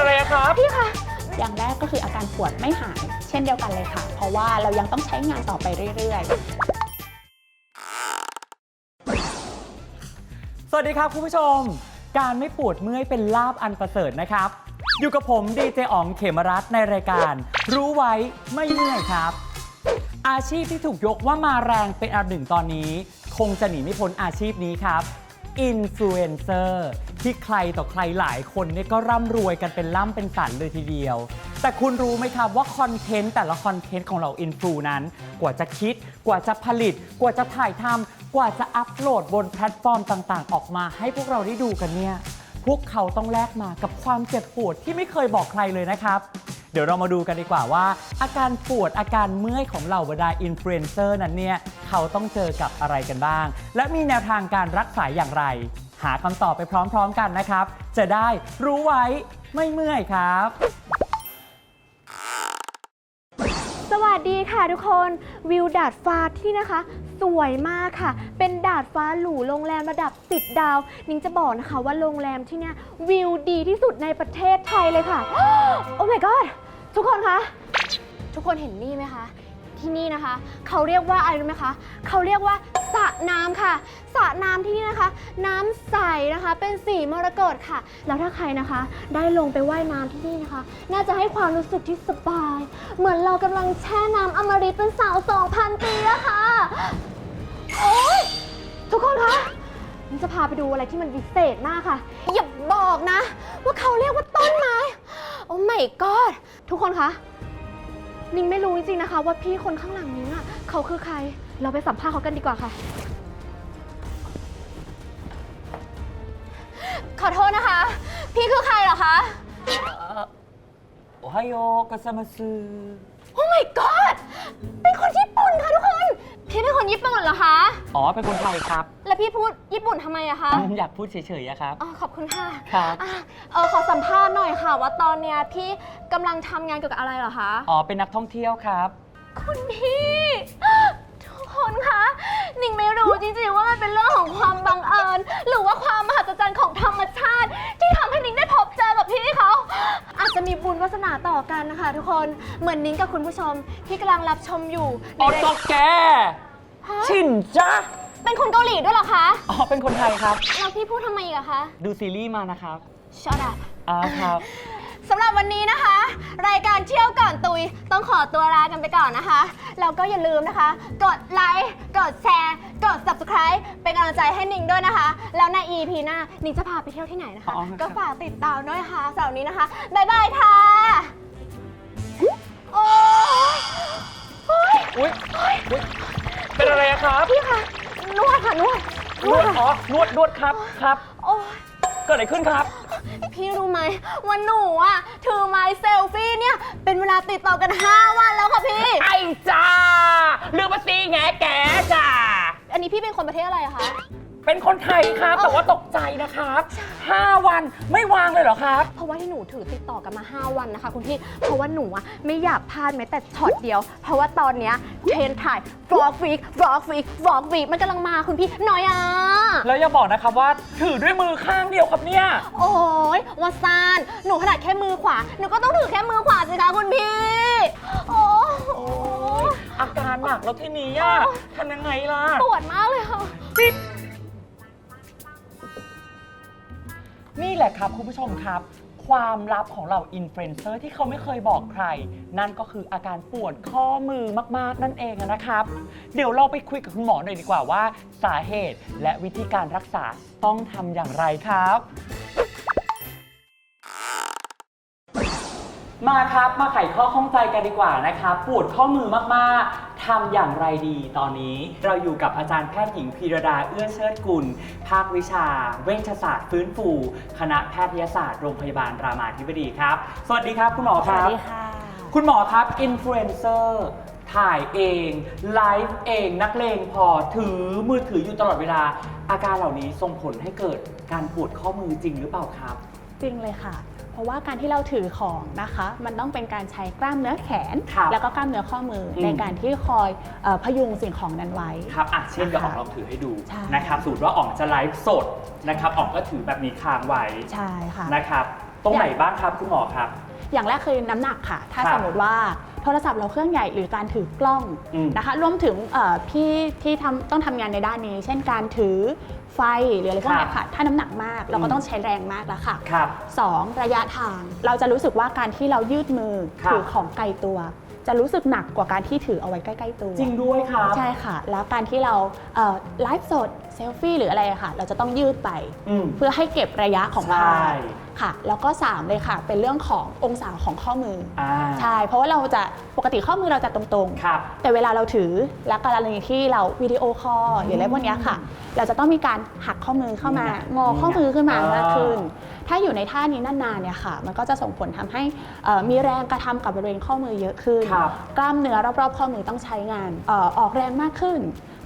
อะไรอะครับ พี่คะอย่างแรกก็คืออาการปวดไม่หาย เช่นเดียวกันเลยค่ะ เพราะว่าเรายังต้องใช้งานต่อไปเรื่อยๆสวัสดีครับคุณผู้ชม การไม่ปวดเมื่อยเป็นลาบอันประเสริฐนะครับ อยู่กับผมดีเจอ๋องเขมรัตน์ในรายการ รู้ไว้ไม่เมื่อยครับ อาชีพที่ถูกยกว่ามาแรงเป็นอันดับหนึ่งตอนนี้ คงจะหนีไม่พ้นอาชีพนี้ครับอินฟลูเอนเซอร์ ที่ใครต่อใครหลายคนเนี่ยก็ร่ำรวยกันเป็นล่ำเป็นสันเลยทีเดียว แต่คุณรู้ไหมครับว่าคอนเทนต์แต่ละคอนเทนต์ของเราอินฟลูนั้น กว่าจะคิด กว่าจะผลิต กว่าจะถ่ายทำกว่าจะอัปโหลดบนแพลตฟอร์มต่างๆ ออกมาให้พวกเราได้ดูกันเนี่ยพวกเขาต้องแลกมากับความเจ็บปวดที่ไม่เคยบอกใครเลยนะครับ เดี๋ยวเรามาดูกันดีกว่าว่า อาการปวดอาการเมื่อยของเหล่าบรรดาอินฟลูเอนเซอร์นั้นเนี่ยเขาต้องเจอกับอะไรกันบ้าง และมีแนวทางการรักษาอย่างไร หาคำตอบไปพร้อมๆกันนะครับ จะได้รู้ไว้ไม่เมื่อยครับ สวัสดีค่ะทุกคนวิวดาดฟ้าที่นะคะ สวยมากค่ะ เป็นดาดฟ้าหรูโรงแรมระดับ 10 ดาว นิ้งจะบอกนะคะว่าโรงแรมที่เนี่ยวิวดีที่สุดในประเทศไทยเลยค่ะ โอ้ my god ทุกคนคะทุกคนเห็นนี่ไหมคะ ที่นี่นะคะ เขาเรียกว่าอะไรรู้ไหมคะเขาเรียกว่าสระน้ำค่ะสระน้ำที่นี่นะคะ น้ำใสนะคะ เป็นสีมรกตค่ะ แล้วถ้าใครนะคะ ได้ลงไปว่ายน้ำที่นี่นะคะ น่าจะให้ความรู้สึกที่สบาย เหมือนเรากำลังแช่น้ำอมฤตเป็นสาว2,000ปีอะค่ะโอ๊ย ทุกคนคะนี่จะพาไปดูอะไรที่มันพิเศษมากค่ะ อย่าบอกนะ ว่าเขาเรียกว่าต้นไม้ โอ้ my god ทุกคนคะ นิงไม่รู้จริงๆนะคะ ว่าพี่คนข้างหลังนิ้งอะเขาคือใคร เราไปสัมภาษณ์เขากันดีกว่าค่ะ ขอโทษนะคะ พี่คือใครเหรอคะ โอไฮโอกัสมาซึ โอ้ my god เป็นคนญี่ปุ่นค่ะทุกคน พี่เป็นคนญี่ปุ่นเหรอคะ อ๋อ เป็นคนไทยครับ แล้วพี่พูดญี่ปุ่นทำไมอะคะอยากพูดเฉยๆอะครับ อ๋อขอบคุณค่ะครับ อะเออขอสัมภาษณ์หน่อยค่ะ ว่าตอนเนี้ยพี่กำลังทำงานเกี่ยวกับอะไรเหรอคะ อ๋อ เป็นนักท่องเที่ยวครับ คุณพี่ทุก คนคะหนิงไม่รู้จริงๆว่ามันเป็นเรื่องของความบังเอิญ หรือว่าความมหัศจรรย์ของธรรมชาติ ที่ทำให้หนิงได้พบเจอกับพี่เขา อาจจะมีบุญวาสนาต่อกันนะคะ ทุกคนเหมือนนิ้งกับคุณผู้ชมที่กำลังรับชมอยู่ออในโตแก ฮะชินจ้าเป็นคนเกาหลีด้วยเหรอคะอ๋อเป็นคนไทยครับ แล้วพี่พูดทำไมอีกอะคะ ดูซีรีส์มานะครับ Shut up อ่าครับ สำหรับวันนี้นะคะ รายการเที่ยวก่อนตุยต้องขอตัวลากันไปก่อนนะคะ แล้วก็อย่าลืมนะคะ กดไลค์ กดแชร์ กด subscribe เป็นกำลังใจให้หนิงด้วยนะคะ แล้วใน EP หน้าหนิงจะพาไปเที่ยวที่ไหนนะคะ อ๋อครับ ก็ฝากติดตามด้วยค่ะสำหรับวันนี้นะคะ บ๊ายบายค่ะ โอ๊ยโอ๊ยอุ๊ยอุ๊ยเป็นอะไรอะครับพี่ค่ะนวดค่ะนวดนวดอ๋อนวดนวดครับครับ โอ๊ยเกิดอะไรขึ้นครับ พี่รู้ไหมว่าหนูอะถือไม้เซลฟี่เนี่ย เป็นเวลาติดต่อกัน 5 วันแล้วค่ะพี่ ไอ้จ้าเรื่องภาษีแงแกจ้าอันนี้พี่เป็นคนประเทศอะไรอะคะ เป็นคนไทยครับแต่ว่าตกใจนะครับ5วันไม่วางเลยเหรอครับ เพราะว่าที่หนูถือติดต่อกันมา 5 วันนะคะคุณพี่ เพราะว่าหนูอะไม่อยากพลาดแม้แต่ช็อตเดียว เพราะว่าตอนเนี้ยเทรนถ่ายฟลอกฟีกฟลอกฟีกฟลอกฟีกมันกำลังมาคุณพี่หน่อยอะ แล้วอย่าบอกนะครับว่าถือด้วยมือข้างเดียวครับเนี่ย โอ้ยวาซานหนูขนาดแค่มือขวา หนูก็ต้องถือแค่มือขวาสิคะคุณพี่ โอ้โหอาการหนักแล้วทีนี้อะทำยังไงล่ะ ปวดมากเลยค่ะ นี่แหละครับคุณผู้ชมครับ ความลับของเราอินฟลูเอนเซอร์ที่เขาไม่เคยบอกใคร นั่นก็คืออาการปวดข้อมือมากๆ นั่นเองนะครับ เดี๋ยวเราไปคุยกับคุณหมอหน่อยดีกว่าว่า สาเหตุและวิธีการรักษาต้องทำอย่างไรครับ มาครับมาไขข้อข้องใจกันดีกว่านะครับปวดข้อมือมากๆ ทำอย่างไรดีตอนนี้ เราอยู่กับอาจารย์แพทย์หญิงพีรดาเอื้อเชิดกุล ภาควิชา เวชศาสตร์ฟื้นฟู คณะแพทยศาสตร์โรงพยาบาลรามาธิบดีครับ สวัสดีครับคุณหมอครับ สดีค่ะ คุณหมอครับอินฟลูเอนเซอร์ถ่ายเองไลฟ์เองนักเลงพอถือมือถืออยู่ตลอดเวลา อาการเหล่านี้ส่งผลให้เกิดการปวดข้อมือจริงหรือเปล่าครับ จริงเลยค่ะ เพราะว่าการที่เราถือของนะคะ มันต้องเป็นการใช้กล้ามเนื้อแขน ครับแล้วก็กล้ามเนื้อข้อมืออม ในการที่คอยเอ่อพยุงสิ่งของนั้นไว้ ครับอะเช่นเดี๋ยวอ๋องนะคะลองถือให้ดูใช่ นะครับสมมติว่าอ๋องจะไลฟ์สดนะครับอ๋องก็ถือแบบนี้ค้างไว้ใช่ค่ะ นะครับ ตรงไหนบ้างครับคุณหมอครับ อย่างแรกคือน้ำหนักค่ะ ถ้าครับสมมติว่าโทรศัพท์เราเครื่องใหญ่หรือการถือกล้องอืมนะคะ รวมถึงเอ่อพี่ที่ทำต้องทำงานในด้านนี้ เช่นการถือ ไฟหรืออะไรพวกเนี้ยค่ะ ถ้าน้ำหนักมากเราอืก็มต้องใช้แรงมากแล้วค่ะครับ สองระยะทาง เราจะรู้สึกว่าการที่เรายืดมือครับ ถือของไกลตัว จะรู้สึกหนักกว่าการที่ถือเอาไว้ใกล้ๆตัว จริงด้วยครับ ใช่ค่ะ แล้วการที่เราเอ่อไลฟ์สดเซลฟี่หรืออะไรอะค่ะ เราจะต้องยืดไป อืม เพื่อให้เก็บระยะของใช่ภาพ ค่ะ แล้วก็ 3 เลยค่ะ เป็นเรื่องขององศาของข้อมือออ่าใช่ เพราะว่าเราจะปกติข้อมือเราจะตรงครับๆ แต่เวลาเราถือและกรณีที่เราวิดีโอคอลหรืออะไรพวกเนี้ยค่ะ เราจะต้องมีการหักข้อมือเข้ามานี่ไงงอข้อมือขึ้นมาอ่ามมากขึ้น ถ้าอยู่ในท่านี้นานๆเนี่ยค่ะ มันก็จะส่งผลทำให้เอ่อมีแรงกระทำกับบริเวณข้อมือเยอะขึ้น ครับ กล้ามเนื้อรอบๆ ข้อมือต้องใช้งานเอ่อออกแรงมากขึ้น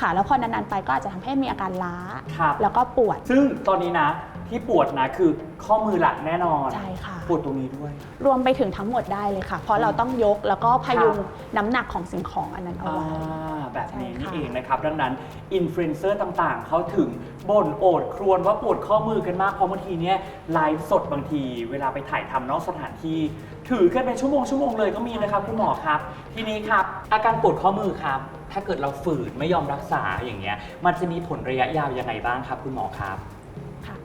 ค่ะ แล้วพอนานๆไปก็อาจจะทำให้มีอาการล้า ครับ แล้วก็ปวด ซึ่งตอนนี้นะ ที่ปวดนะคือข้อมือหลักแน่นอนใช่ค่ะ ปวดตรงนี้ด้วย รวมไปถึงทั้งหมดได้เลยค่ะ เพราะเราต้องยกแล้วก็พยุงน้ำหนักของสิ่งของอันนั้นเอาอ่าไว้ แบบนี้ใช่นี่ค่ะเองนะครับ ดังนั้นอินฟลูเอนเซอร์ต่างๆ เขาถึงบ่นโอดครวญว่าปวดข้อมือกันมากเพราะบางทีเนี่ยไลฟ์สดบางที เวลาไปถ่ายทำนอกสถานที่ ถือกันเป็นชั่วโมงชั่วโมงเลยก็มีนะครับคุณหมอครับ ทีนี้ครับ อาการปวดข้อมือครับ ถ้าเกิดเราฝืนไม่ยอมรักษาอย่างเงี้ยมันจะมีผลระยะยาวยังไงบ้างครับ คุณหมอครับค่ะ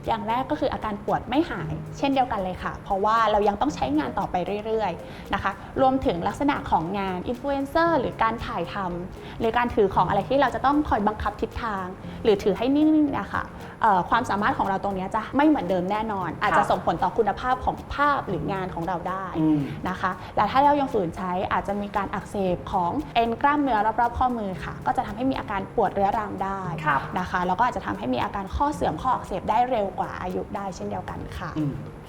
อย่างแรกก็คืออาการปวดไม่หาย เช่นเดียวกันเลยค่ะ เพราะว่าเรายังต้องใช้งานต่อไปเรื่อยๆนะคะ รวมถึงลักษณะของงานอินฟลูเอนเซอร์หรือการถ่ายทำหรือการถือของอะไรที่เราจะต้องคอยบังคับทิศทาง หรือถือให้นิ่งๆนะคะเอ่อความสามารถของเราตรงเนี้ยจะไม่เหมือนเดิมแน่นอน อาจจะส่งผลต่อคุณภาพของภาพหรืองานของเราได้อืมนะคะและถ้าเรายังฝืนใช้อาจจะมีการอักเสบของเอ็นกล้ามเนื้อรอบๆข้อมือค่ะ ก็จะทำให้มีอาการปวดเรื้อรังได้ครับนะคะแล้วก็อาจจะทำให้มีอาการข้อเสื่อมข้ออักเสบได้เร็วกว่าอายุได้เช่นเดียวกันค่ะ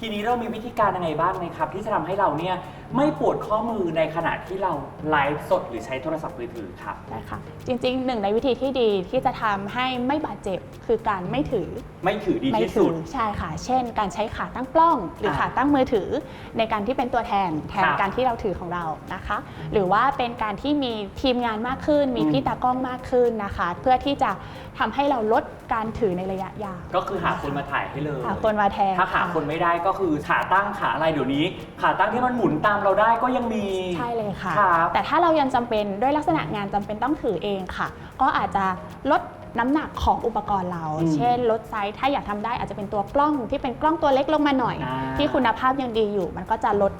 ทีนี้เรามีวิธีการยังไงบ้างไหมครับ ที่จะทำให้เราเนี่ยไม่ปวดข้อมือในขณะที่เราไลฟ์สดหรือใช้โทรศัพท์มือถือครับ นะคะจริงๆหนึ่งในวิธีที่ดีที่จะทำให้ไม่บาดเจ็บคือการไม่ถือไม่ถือดีไม่ที่ถืสุดใช่ค่ะ เช่น การใช้ขาตั้งกล้อง หรืออ่าขาตั้งมือถือ ในการที่เป็นตัวแทนแทนครับการที่เราถือของเรานะคะ หรือว่าเป็นการที่มีทีมงานมากขึ้น มีอืม พี่ตากล้องมากขึ้นนะคะ เพื่อที่จะทำให้เราลดการถือในระยะยาวก็คือหาคนมาถ่ายให้เลย หาคนมาแทนถ้าหาะ คนไม่ได้ก็คือขาตั้งขาอะไรเดี๋ยวนี้ ขาตั้งที่มันหมุนตามเราได้ก็ยังมี ใช่เลยค่ะ ครับ แต่ถ้าเรายังจำเป็นด้วยลักษณะงานจำเป็นต้องถือเองค่ะ ก็อาจจะลดน้ำหนักของอุปกรณ์เรา อืมเช่น ลดไซส์ถ้าอยากทำได้อาจจะเป็นตัวกล้องที่เป็นกล้องตัวเล็กลงมาหน่อย อ่า ที่คุณภาพยังดีอยู่ มันก็จะลด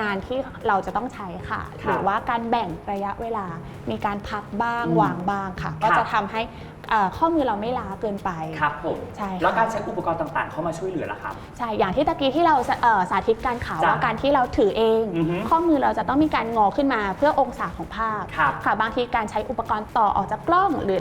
งานที่เราจะต้องใช้ค่ะครับหรือว่าการแบ่งระยะเวลา มีการพักบ้างอืมวางบ้างค่ะ ก็ครับ จะทำให้เอ่อข้อมือเราไม่ล้าเกินไป ครับผมใช่ค่ะ แล้วการใช้อุปกรณ์ต่างๆ เข้ามาช่วยเหลือล่ะครับ ใช่ อย่างที่ตะกี้ที่เราเอ่อสาธิตการข่าวจ้ะว่าการที่เราถือเอง อือฮึข้อมือเราจะต้องมีการงอขึ้นมาเพื่อองศาของภาพครับ ค่ะ บางทีการใช้อุปกรณ์ต่อออกจากกล้อง หรือ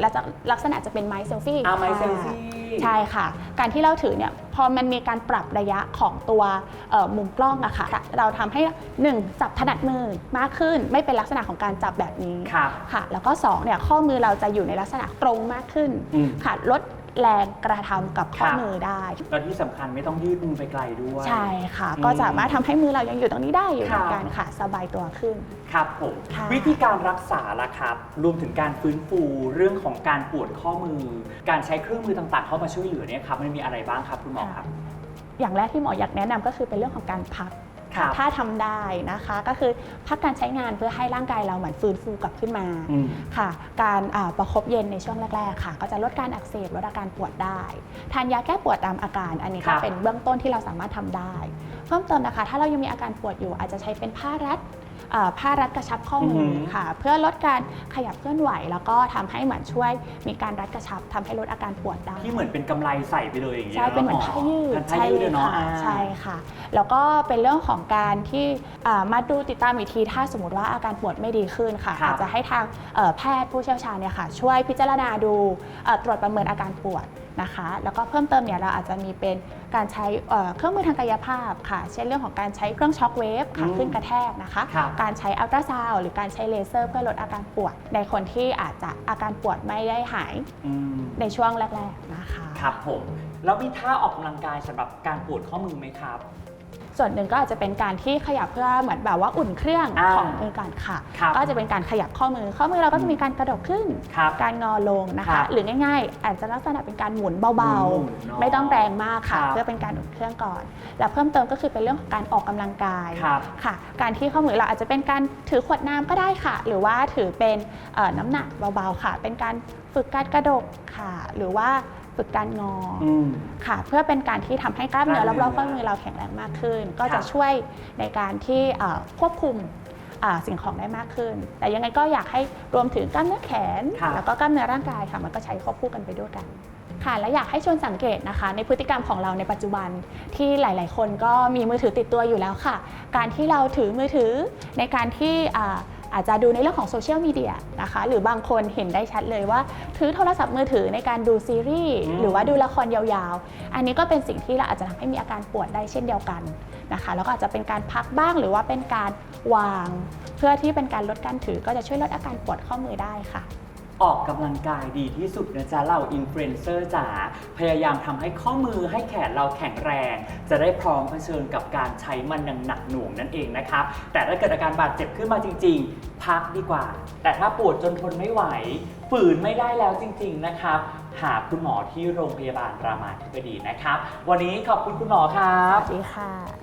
ลักษณะจะเป็นไม้เซลฟี่อาไมเซลฟี่ ใช่ค่ะ การที่เราถือเนี่ย พอมันมีการปรับระยะของตัวเอ่อมุมกล้องอะค่ะ เราทำให้ 1 จับถนัดมือมากขึ้น ไม่เป็นลักษณะของการจับแบบนี้ครับค่ะ แล้วก็2เนี่ยข้อมือเราจะอยู่ในลักษณะตรงมากขึ้นอืมค่ะลด แรงกระทำกับข้อครับมือได้ แล้วที่สำคัญไม่ต้องยืดมือไปไกลด้วย ใช่ค่ะอืมก็สามารถทำให้มือเรายังอยู่ตรงนี้ได้อยู่เหมือนค่ะกันค่ะ สบายตัวขึ้น ครับผมค่ะ วิธีการรักษาล่ะครับ รวมถึงการฟื้นฟูเรื่องของการปวดข้อมือ การใช้เครื่องมือต่างๆ เข้ามาช่วยเหลือเนี่ยครับมันมีอะไรบ้างครับคุณหมอครับ อย่างแรกที่หมออยากแนะนำก็คือเป็นเรื่องของการพักครับ ถ้าทำได้นะคะก็คือพักการใช้งานเพื่อให้ร่างกายเราเหมือนฟื้นฟูกลับขึ้นมาอืมค่ะ การอ่าประคบเย็นในช่วงแรกๆค่ะ ก็จะลดการอักเสบลดอาการปวดได้ทานยาแก้ปวดตามอาการ อันนี้ครัก็บเป็นเบื้องต้นที่เราสามารถทำได้ เพิ่มเติมนะคะ ถ้าเรายังมีอาการปวดอยู่อาจจะใช้เป็นผ้ารัดอ่า ผ้ารัดกระชับข้อมือออหือค่ะ เพื่อลดการขยับเคลื่อนไหว แล้วก็ทำให้เหมือนช่วยมีการรัดกระชับทำให้ลดอาการปวดได้ที่เหมือนเป็นกำไรใส่ไปเลยอย่างเงี้ยใช่เป็นเหมือนผ้ายืดเป็นผ้ายืดเลยเนาะค่ะอ่าใช่ค่ะ แล้วก็เป็นเรื่องของการที่อ่ามาดูติดตามอีกทีถ้าสมมติว่าอาการปวดไม่ดีขึ้นค่ะครับอาจจะให้ทางเอ่อแพทย์ผู้เชี่ยวชาญเนี่ยค่ะช่วยพิจารณาดูเอ่อตรวจประเมินอาการปวดนะคะ แล้วก็เพิ่มเติมเนี่ยเราอาจจะมีเป็นการใช้เอ่อเครื่องมือทางกายภาพค่ะ เช่นเรื่องของการใช้เครื่องช็อคเวฟค่ะอืมขึ้นกระแทกนะคะครับการใช้อัลตราซาวด์หรือการใช้เลเซอร์เพื่อลดอาการปวด ในคนที่อาจจะอาการปวดไม่ได้หายอืมในช่วงแรก ๆนะคะ ครับผม แล้วมีท่าออกกำลังกายสำหรับการปวดข้อมือไหมครับ ส่วนหนึ่งก็อาจจะเป็นการที่ขยับเพื่อเหมือนแบบว่าอุ่นเครื่องอ่าของมือก่อนค่ะ ครับก็จะเป็นการขยับข้อมือ ข้อมือเราก็จะมีการกระดกขึ้น ครับการงอลงนะครัคะ บหรือง่ายๆ อาจจะลักษณะเป็นการหมุนเบาหมุนๆเนอะๆ ไม่ต้องแรงมากค่ะ ครับ เพื่อเป็นการอุ่นเครื่องก่อน แล้วเพิ่มเติมก็คือเป็นเรื่องของการออกกำลังกาย ครับ ค่ะ การที่ข้อมือเราอาจจะเป็นการถือขวดน้ำก็ได้ค่ะ หรือว่าถือเป็นเอ่อน้ำหนักเบาๆค่ะ เป็นการฝึกการกระดกค่ะ หรือว่า ฝึกการงอออืมค่ะ เพื่อเป็นการที่ทำให้กล้ามเนื้อกล้ามเนื้อรอบๆข้อมือเราแข็งแรงมากขึ้น ก็ครัจะบช่วยในการที่เอ่อควบคุมอ่าสิ่งของได้มากขึ้น แต่ยังไงก็อยากให้รวมถึงกล้ามเนื้อแขนครับแล้วก็กล้ามเนื้อร่างกายค่ะ มันก็ใช้ควบคู่กันไปด้วยกัน ค่ะ และอยากให้ชวนสังเกตนะคะ ในพฤติกรรมของเราในปัจจุบันที่หลาย ๆ คนก็มีมือถือติดตัวอยู่แล้วค่ะ การที่เราถือมือถือในการที่อ่า อาจจะดูในเรื่องของโซเชียลมีเดียนะคะ หรือบางคนเห็นได้ชัดเลยว่า ถือโทรศัพท์มือถือในการดูซีรีส์อืมหรือว่าดูละครยาวๆ อันนี้ก็เป็นสิ่งที่เราอาจจะทำให้มีอาการปวดได้เช่นเดียวกันนะคะ แล้วก็อาจจะเป็นการพักบ้างหรือว่าเป็นการวาง เพื่อที่เป็นการลดการถือก็จะช่วยลดอาการปวดข้อมือได้ค่ะ ออกกำลังกายดีที่สุดนะจ๊ะเราอินฟลูเอนเซอร์จ๋าพยายามทำให้ข้อมือให้แขนเราแข็งแรง จะได้พร้อมเผชิญกับการใช้มันอย่างหนักหน่วงนั่นเองนะครับแต่ถ้าเกิดอาการบาดเจ็บขึ้นมาจริง ๆ พักดีกว่า แต่ถ้าปวดจนทนไม่ไหวฝืนไม่ได้แล้วจริง ๆ นะครับ หาคุณหมอที่โรงพยาบาลรามาธิบดีนะครับ วันนี้ขอบคุณคุณหมอครับ สวัสดีค่ะ